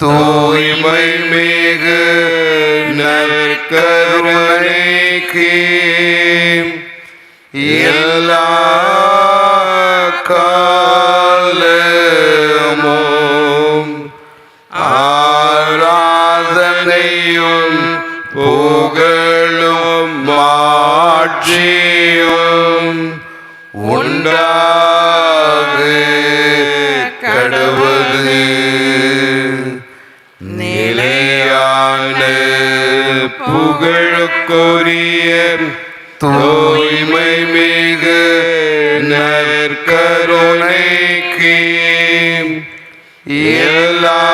தூய்மை மேகு நற்கருணைக்கு எல்லா கா புகழுக்குரிய தூய்மை மிகு நற்கருணைக்கு. எல்லா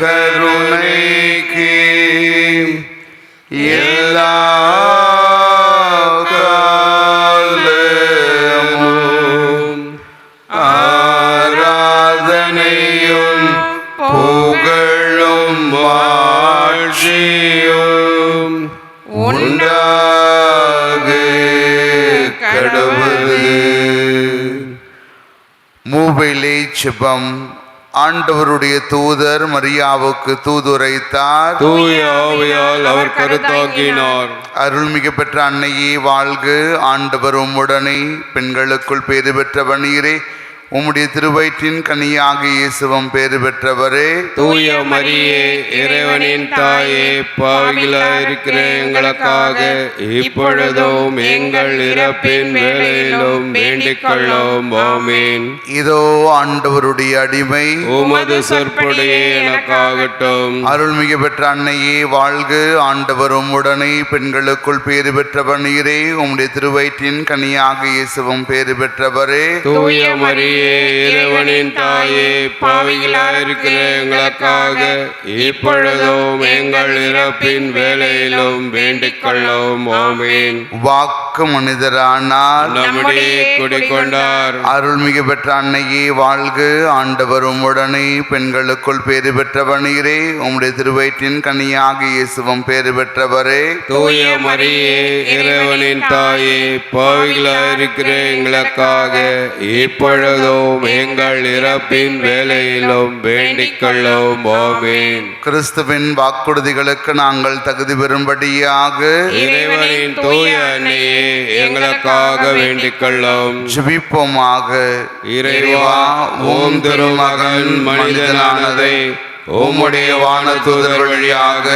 கருணைக்கு எல்லா ஆராதனையும் புகழும் மாட்சியும் உண்டாக கடவுது மூவிலே சிபம். ஆண்டவருடைய தூதர் மரியாவுக்கு தூதுரைத்தார். தூய ஆவியால் அவர் கருத்தாக்கினார். அருள்மிகு பெற்ற அன்னையே வாழ்க. ஆண்டவர் உம்முடனே பெண்களுக்குள் பேறு பெற்றவர் நீரே உம்முடைய திருவயிற்றின் கனியாக இயேசுவம் பேறு பெற்றவரே. தூய மரியே இறைவனின் தாயே பாவிகளாய் இருக்கிற எங்களுக்காக இப்பொழுதும் எங்கள் இறப்பின் வேளையிலும் வேண்டிக் கொள்ளும். ஆமீன். இதோ ஆண்டவருடைய அடிமை. உமது சொற்பொழியே எனக்காகட்டும். அருள்மிகு பெற்ற அன்னையே வாழ்க. ஆண்டவர் உம்முடனே பெண்களுக்குள் பேறு பெற்றவர் நீரே. உம்முடைய திருவயிற்றின் கனியாக இயேசுவம் பேறு பெற்றவரே. தூய மரியே இறைவனின் தாயே பாவிகளாய் இருக்கிற எங்களுக்காக இப்பொழுதும் எங்கள் இறப்பின் வேளையிலும் வேண்டிக் கொள்ளும் ஆமீன். வாக்கு மனிதரானார். நம்முடைய குடிக்கொண்டார் அருள்மிகு பெற்ற அன்னையே வாழ்க. ஆண்டவர் உம்முடனே பெண்களுக்குள் பேறு பெற்றவர் நீரே உம்முடைய திருவயிற்றின் கனியாக இயேசுவம் பேறு பெற்றவரே. தூய மரியே இறைவனின் தாயே பாவிகளாய் இருக்கிற எங்களுக்காக இப்பொழுதும் எங்கள் இறப்பின் வேளையிலும் வேண்டிக் கொள்ளும். ஆமீன். கிறிஸ்துவின் வாக்குறுதிகளுக்கு நாங்கள் தகுதி பெறும்படியாக இறைவனின் தூய அன்னையே எங்களுக்காக வேண்டிக் கொள்ளும். ஜெபிப்போமாக. இறைவா ஓம் திருமகன் மனிதனானதை உம்முடைய வானதூதர் வழியாக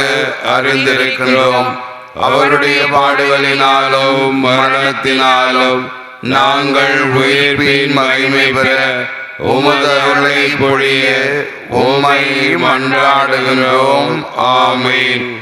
அறிந்திருக்கிறோம் அவருடைய பாடுகளினாலும் மரணத்தினாலும் நாங்கள் உயிர்ப்பின் மகிமை பெற உமதருளை பொழிய உமை மன்றாடுகின்றோம். ஆமீன்.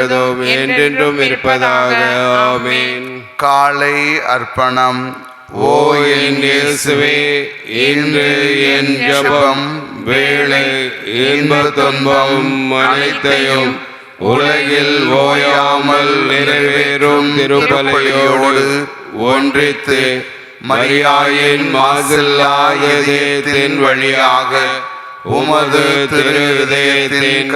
என்றென்றும் இருப்பதாக. ஆமீன். காலை அர்ப்பணம். ஓ என் இயேசுவே இன்று என் ஜபம் வேலை இன்ப துன்பம் அனைத்தையும் உலகில் ஓயாமல் நிறைவேறும் திருப்பலையோடு ஒன்றித்து மரியாயின் மாசில்லாத வழியாக உமது திரு இதயத்தின்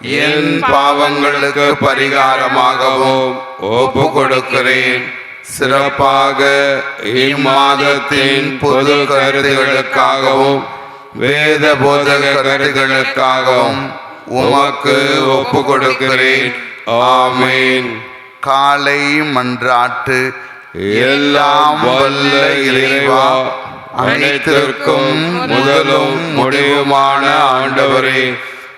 என் பாவங்களுக்கு பரிகாரமாகவும் ஒப்பு கொடுக்கிறேன் சிறப்பாக இம்மாதத்தின் பொது கருத்துகளுக்காகவும் வேத போதக கருத்துகளுக்காகவும் உமக்கு ஒப்பு கொடுக்கிறேன் ஆமேன். காலை மன்றாட்டு எல்லாம் வல்ல இறைவா அனைத்திற்கும் முதலும் முடிவுமான ஆண்டவரே.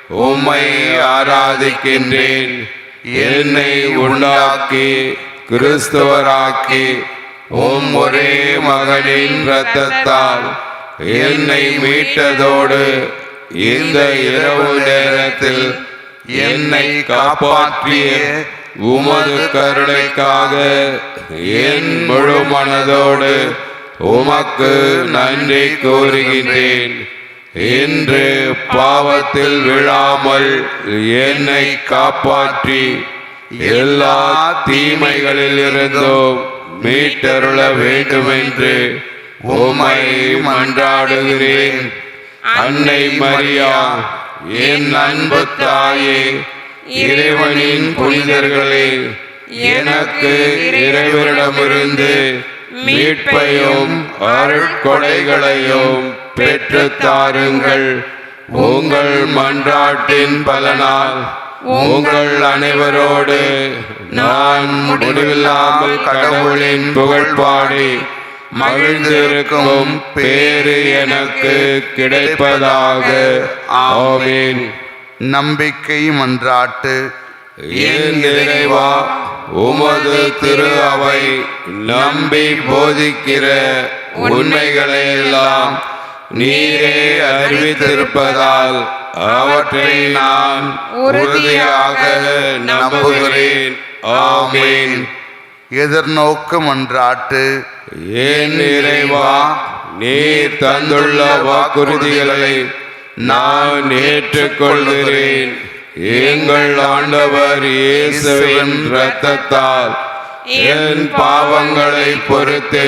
உம்மை ஆராதிக்கின்றேன். என்னை உண்டாக்கி கிறிஸ்துவராக்கி உம் ஒரே மகனின் இரத்தத்தால் என்னை மீட்டதோடு இந்த இரவு நேரத்தில் என்னை காப்பாற்றிய உமது கருணைக்காக என் முழு மனதோடு உமக்கு நன்றி கூறுகின்றேன். இன்று பாவத்தில் விழாமல் என்னை காப்பாற்றி எல்லா தீமைகளில் இருந்தும் மீட்டருள வேண்டுமென்று உம்மை மன்றாடுகிறேன். அன்னை மரியா என் அன்பு தாயே இறைவனின் புனிதர்களே எனக்கு இறைவனிடமிருந்து மீட்பையும் அருட்கொடைகளையும் பெற்றுத் தாருங்கள். உங்கள் மன்றாட்டின் பலனால். உங்கள் அனைவரோடு நான் முடிவில்லாமல் கடவுளின் புகழ் பாடி மகிழ்ந்திருக்கும் பேறு எனக்கு கிடைப்பதாக. ஆமீன். நம்பிக்கை மன்றாட்டு. என் இறைவா உமது திரு அவை நம்பி போதிக்கிற உண்மைகளை எல்லாம் நீரே அறிவித்திருப்பதால் அவற்றை நான் உறுதியாக நம்புகிறேன். ஆமீன். எதிர்நோக்கு மன்றாட்டு என் இறைவா நீர் தந்துள்ள வாக்குறுதிகளை நான் ஏற்றுக்கொள்கிறேன். எங்கள் ஆண்டவர் இயேசுவின் இரத்தத்தால் என் பாவங்களை பொறுத்து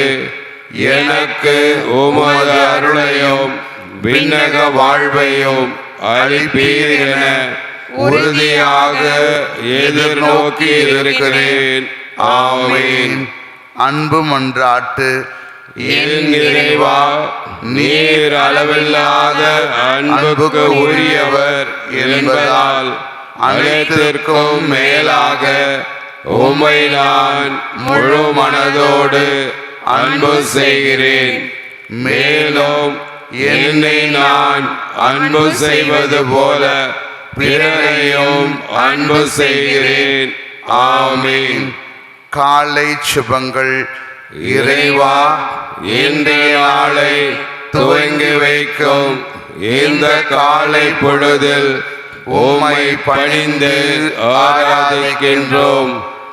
எனக்கு உமது அருளையும் விண்ணக வாழ்வையும் அளிப்பீர் என உறுதியாக எதிர்நோக்கி இருக்கிறேன். ஆமீன். அன்பு மன்றாட்டு என் இறைவா நீர் அளவில்லாத அன்புக்கு உரியவர் என்பதால் அனைத்திற்கும் மேலாக உம்மை நான் முழு மனதோடு அன்பு செய்கிறேன். மேலும் என்னை நான் அன்பு செய்வது போல பிறரையும் அன்பு செய்கிறேன். ஆமீன். காலை சுபங்கள். இறைவா இன்றைய நாளை துவங்கி வைக்கும். இந்த காலை பொழுதில் உம்மை பணிந்து ஆராதிக்கின்றோம்.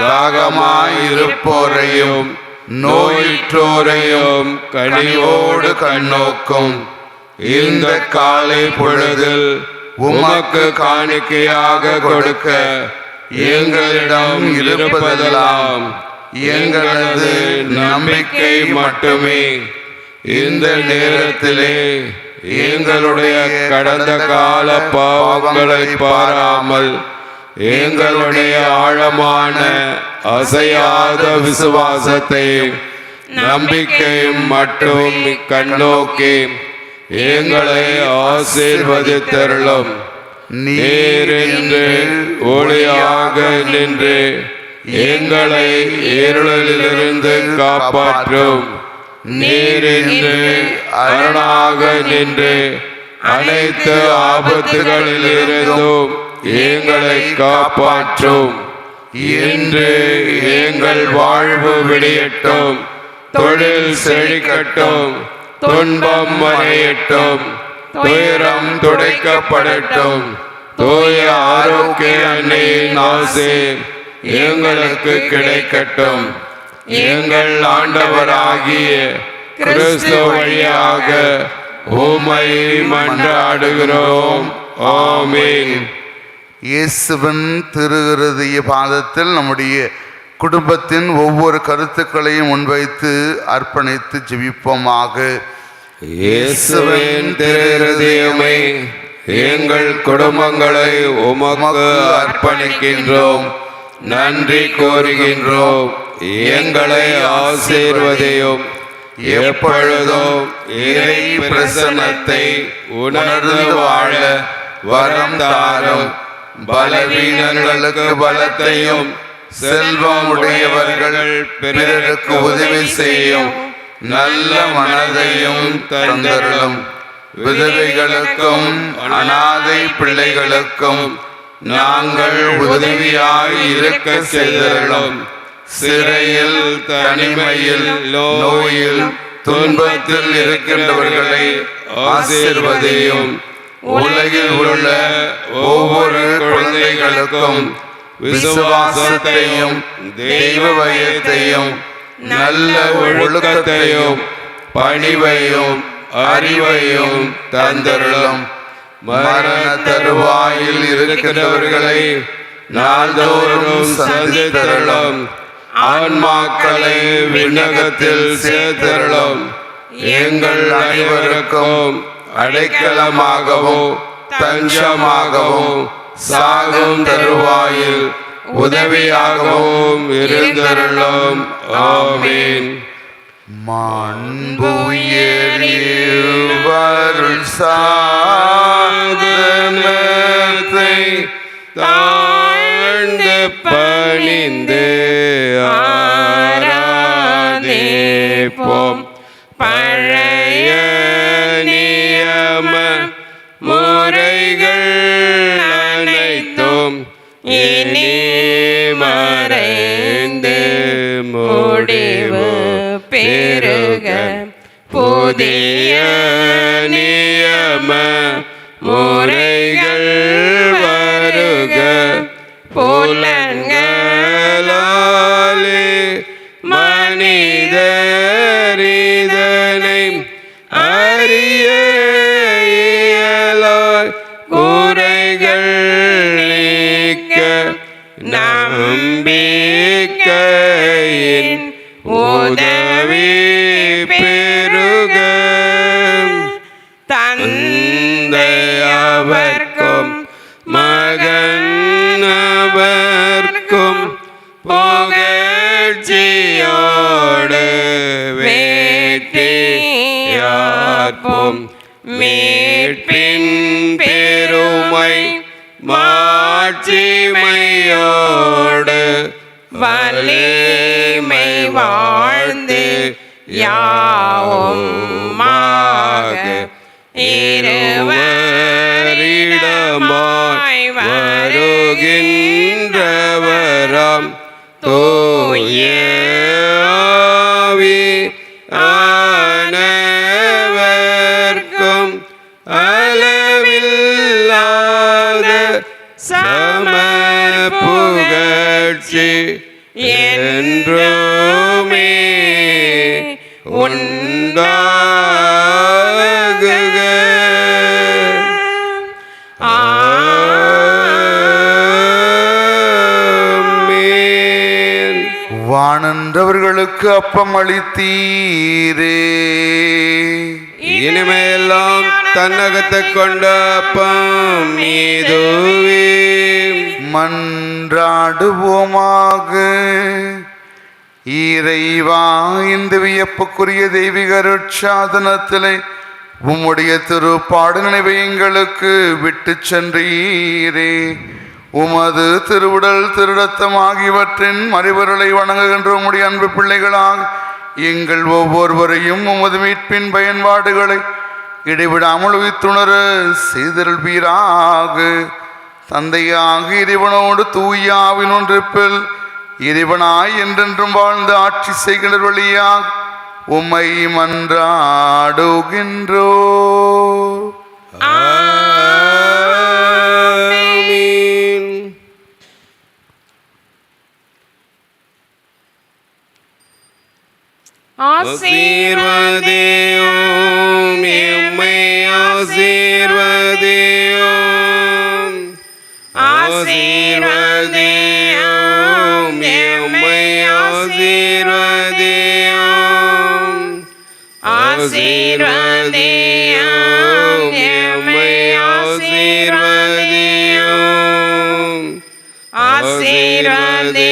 தாகமாயிருப்போரையும் நோயிற்றோரையும் கனிவோடு கண்ணோக்கும். இந்த காலை பொழுதில் உமக்கு காணிக்கையாக கொடுக்க எங்களிடம் இருப்பதெல்லாம் எங்களது நம்பிக்கை மட்டுமே. இந்த நேரத்திலே எங்களுடைய கடந்த கால பாவங்களை பாராமல் எங்களுடைய ஆழமான அசையாத விசுவாசத்தையும் நம்பிக்கையும் மட்டும் கண்ணோக்கி எங்களை ஆசீர்வதித்தருளும். நீர் என்று ஒளியாக நின்று எங்களை இருளிலிருந்து காப்பாற்றும். நீர் என்று அரணாக நின்று அனைத்து ஆபத்துகளிலிருந்தும் எங்களை காப்பாற்றும். இன்று எங்கள் வாழ்வு விடியட்டும். தொழில் செழிக்கட்டும். துன்பம் மறையட்டும். துயரம் துடைக்கப்படட்டும். தூய ஆரோக்கிய அன்னையின் ஆசீர் எங்களுக்கு கிடைக்கட்டும். எங்கள் ஆண்டவராகிய கிறிஸ்து வழியாக உமை மன்றாடுகிறோம். ஆமீன். இயேசுவின் திருகிருதிய பாதத்தில் நம்முடைய குடும்பத்தின் ஒவ்வொரு கருத்துக்களையும் முன்வைத்து அர்ப்பணித்து ஜெபிப்போமாக. இயேசுவின் திருதயமே எங்கள் குடும்பங்களை உமக்கு அர்ப்பணிக்கின்றோம் நன்றி கோருகின்றோம் எங்களை ஆசீர்வதையும். எப்பொழுதும் இறை பிரசன்னத்தை உணர்ந்து வாழ வரம் தாரும். பலவீனங்களுக்கு பலத்தையும் செல்வம் உடையவர்கள் பிறருக்கு உதவி செய்யும் நல்ல மனதையும் தந்தருளும். விதவைகளுக்கும் அனாதை பிள்ளைகளுக்கும் நாங்கள் உதவியாய் இருக்க செய்தருளும். சிறையில் தனிமையில் நோயில் துன்பத்தில் இருக்கின்றவர்களை ஆசிர்வதையும். உலகில் உள்ள ஒவ்வொரு குழந்தைகளுக்கும் விசுவாசத்தையும் தெய்வ பயத்தையும் நல்ல ஒழுக்கத்தையும் பணிவையும் அறிவையும் தந்தருளும். மரண தருவாயில் இருக்கின்றவர்களை நாள்தோறும் சந்தித்தருளும். ஆன்மாக்களை விண்ணகத்தில் சேர்த்தருளும். எங்கள் அனைவருக்கும் அடைக்கலமாகவும் தஞ்சமாகவும் சாகும் தருவாயில் உதவியாகவும் இருந்தருளும். ஆமீன். மாண்புயர்வருள் சாதனத்தை தாழ்ந்து பணிந்து பெருக புதிய நியம வேட்டியார்ப்போம் மீட்பின் பெருமை மாட்சிமையோடு வலிமை வாழ்ந்து யாவும் மாக வானன்றவர்களுக்கு அப்பம் அளித்தீரே. இனிமையெல்லாம் தன்னகத்தை கொண்ட அப்பம் மீதுவே மன்றாடுவோமாக. இறைவா இந்த வியப்புக்குரிய தெய்வீக அருட்சாதனத்திலே உம்முடைய திருப்பாடு நினைவை எங்களுக்கு விட்டு சென்றீரே. உமது திருவுடல் திருடத்தம் ஆகியவற்றின் மறைவர்களை வணங்குகின்ற உம்முடைய அன்பு பிள்ளைகளாக எங்கள் ஒவ்வொருவரையும் உமது மீட்பின் பயன்பாடுகளை இடைவிடாமல் உயிர்த்துணர செய்தருள்வீராக. தந்தையாக இறைவனோடு தூயாவின் ஒன்றிப்பில் இறைவனாய் என்றென்றும் வாழ்ந்து ஆட்சி செய்கின்ற வழியாக உம்மை மன்றாடுகின்றோ ஆசீர்வதியோ எம்மை ஆசீர்வதியோ ஆசீர்வதியோ எம்மை ஆசீர்வதியோ ஆசீர்வதியோ எம்மை ஆசீர்வதியோ ஆசீர்வதியோ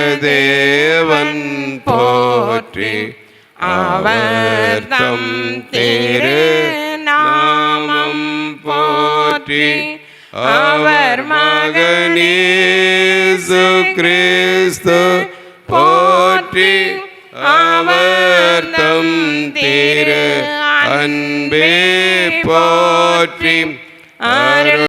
அருட்திருதேவதேவன் போற்றி அவர் தம் திரு நாமம் போற்றி அவர் மகனேசு கிறிஸ்து போற்றி அவர் தம் திரு அன்பே போற்றி. அருள்